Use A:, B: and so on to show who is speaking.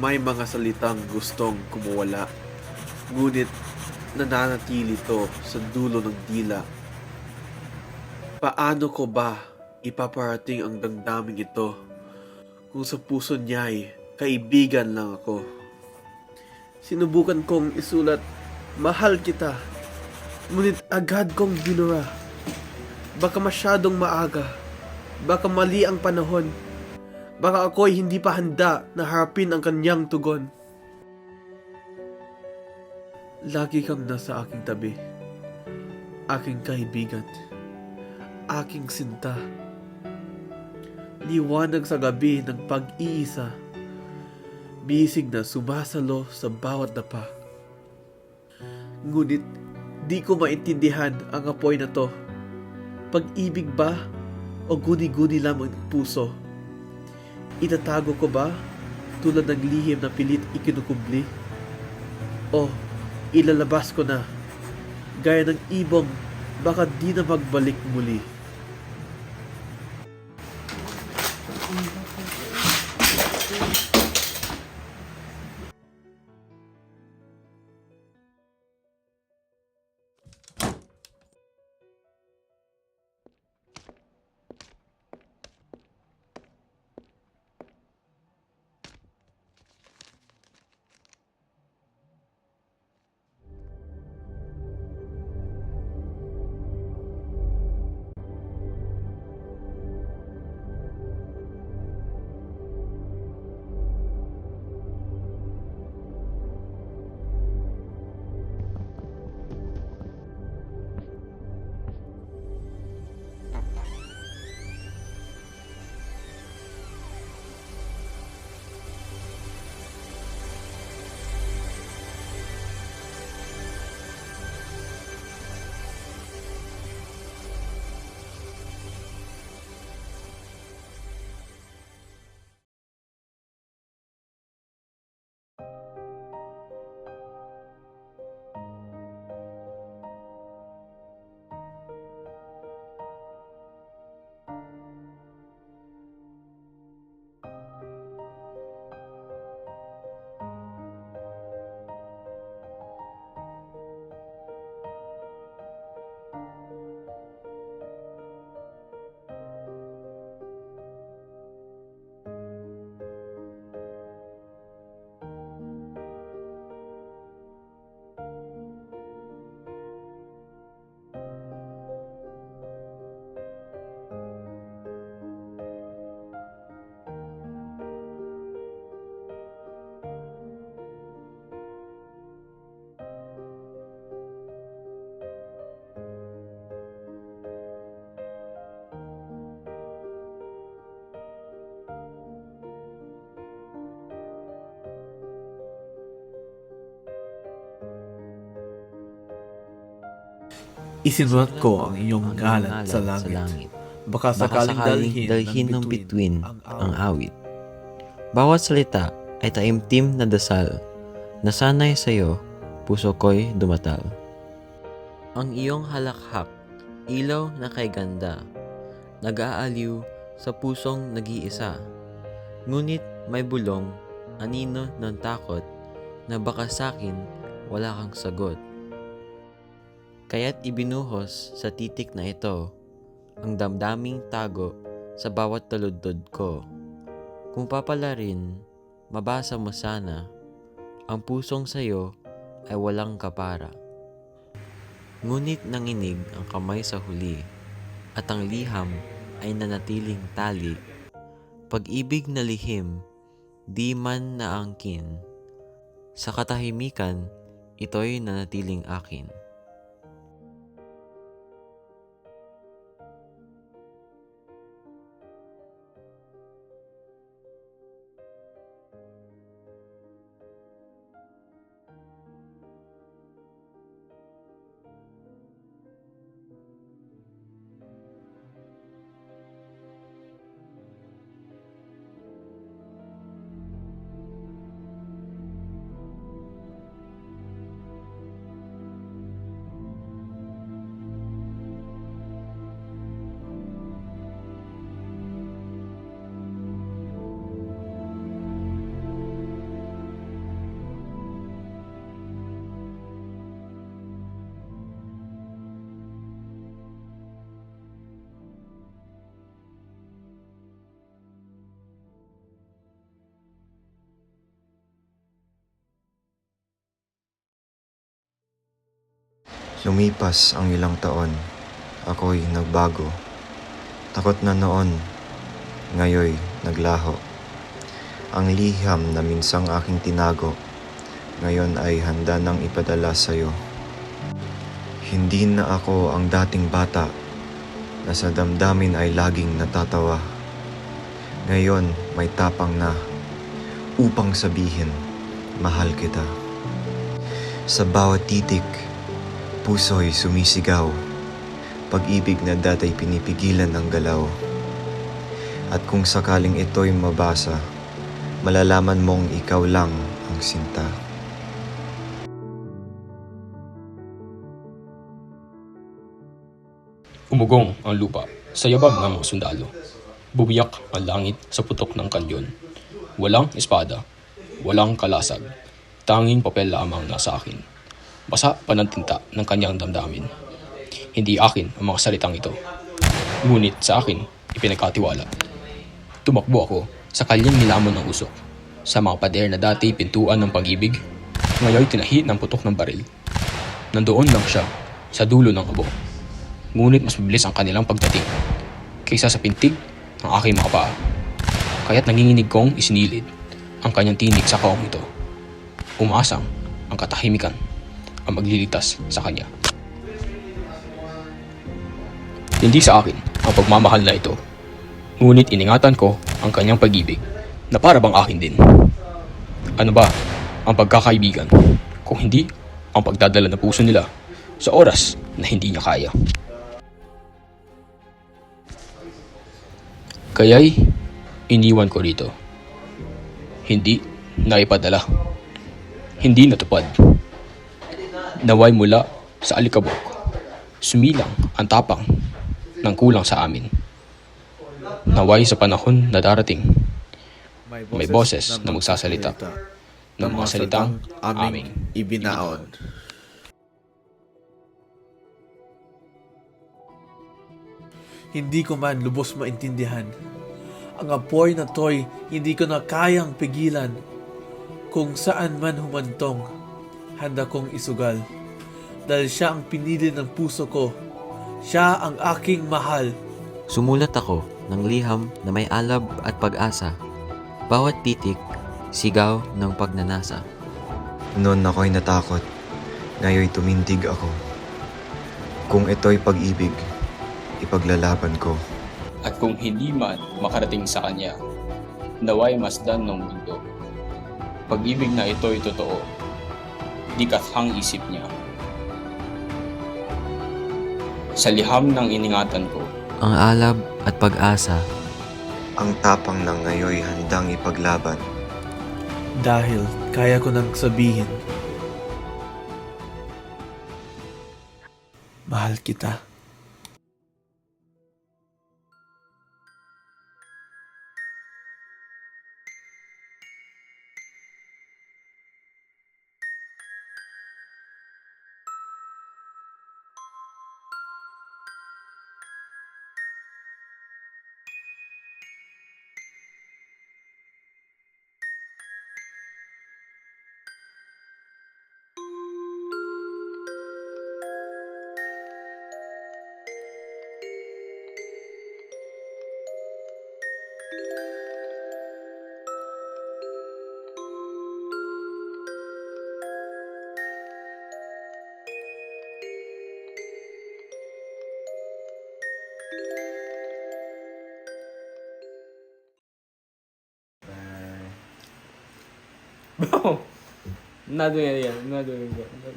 A: May mga salitang gustong kumuwala, ngunit nananatili to sa dulo ng dila. Paano ko ba ipaparating ang damdaming ito kung sa puso niya'y kaibigan lang ako? Sinubukan kong isulat, mahal kita, ngunit agad kong binura. Baka masyadong maaga, baka mali ang panahon, baka ako'y hindi pa handa na harapin ang kanyang tugon. Lagi kang nasa aking tabi, aking kaibigan, aking sinta. Liwanag sa gabi ng pag-iisa, bisig na sumasalo sa bawat dapa. Ngunit di ko maintindihan ang apoy na to. Pag-ibig ba o guni-guni lamang ng puso? Itatago ko ba tulad ng lihim na pilit ikinukubli? O ilalabas ko na gaya ng ibong baka di na magbalik muli? Isinulat ko ang iyong ngalan sa langit. Baka sakaling
B: sakaling dalhin ng bituin ang awit. Bawat salita ay taimtim na dasal na sanay sa'yo, puso ko'y dumatal. Ang iyong halakhak, ilaw na kay ganda, nag-aaliw sa pusong nag-iisa. Ngunit may bulong, anino ng takot, na baka sa'kin wala kang sagot. Kaya't ibinuhos sa titik na ito ang damdaming tago sa bawat taludtod ko. Kung papalarin, mabasa mo sana, ang pusong sayo ay walang kapara. Ngunit nanginig ang kamay sa huli, at ang liham ay nanatiling tali. Pag-ibig na lihim, di man naangkin. Sa katahimikan, ito'y nanatiling akin.
C: Lumipas ang ilang taon, ako'y nagbago. Takot na noon, ngayoy naglaho. Ang liham na minsang aking tinago, ngayon ay handa nang ipadala sa'yo. Hindi na ako ang dating bata na sa damdamin ay laging natatawa. Ngayon may tapang na upang sabihin, mahal kita. Sa bawat titik, puso'y sumisigaw. Pag-ibig na data'y pinipigilan ng galaw. At kung sakaling ito'y mabasa, malalaman mong ikaw lang ang sinta.
D: Umugong ang lupa sa yabag ng mga sundalo. Bumiyak ang langit sa putok ng kanyon. Walang espada, walang kalasag. Tanging papel lamang nasa akin. Basa pa ng tinta ng kanyang damdamin. Hindi akin ang mga salitang ito. Ngunit sa akin, ipinagkatiwala. Tumakbo ako sa kalyang nilamon ng usok. Sa mga pader na dati pintuan ng pag-ibig, ngayon tinahi ng putok ng baril. Nandoon lang siya sa dulo ng abo ngunit mas mabilis ang kanilang pagdating kaysa sa pintig ng aking mga paa. Kaya't nanginginig kong isinilid ang kanyang tinig sa kaong ito. Umaasang ang katahimikan ang maglilitas sa kanya. Hindi sa akin ang pagmamahal na ito, ngunit iningatan ko ang kanyang pag-ibig na para bang akin din. Ano ba ang pagkakaibigan kung hindi ang pagdadala ng puso nila sa oras na hindi niya kaya? Kaya'y iniwan ko rito. Hindi naipadala. Hindi natupad. Naway mula sa alikabok. Sumilang ang tapang ng kulang sa amin. Naway sa panahon na darating May boses na magsasalita ng mga salitang aming
A: ibinaon. Hindi ko man lubos maintindihan. Ang apoy na to'y hindi ko na kayang pigilan. Kung saan man humantong, handa kong isugal. Dahil siya ang pinili ng puso ko. Siya ang aking mahal.
B: Sumulat ako ng liham na may alab at pag-asa. Bawat titik, sigaw ng pagnanasa.
C: Noon ako'y natakot, ngayoy tumindig ako. Kung ito'y pag-ibig, ipaglalaban ko.
D: At kung hindi man makarating sa kanya, naway masdan ng mundo. Pag-ibig na ito'y totoo, di kathang isip niya. Sa liham ng iningatan ko,
B: Ang alab at pag-asa,
C: Ang tapang ng ngayoy handang ipaglaban.
A: Dahil kaya ko nang sabihin. Mahal kita.
D: 那对的那对的对。的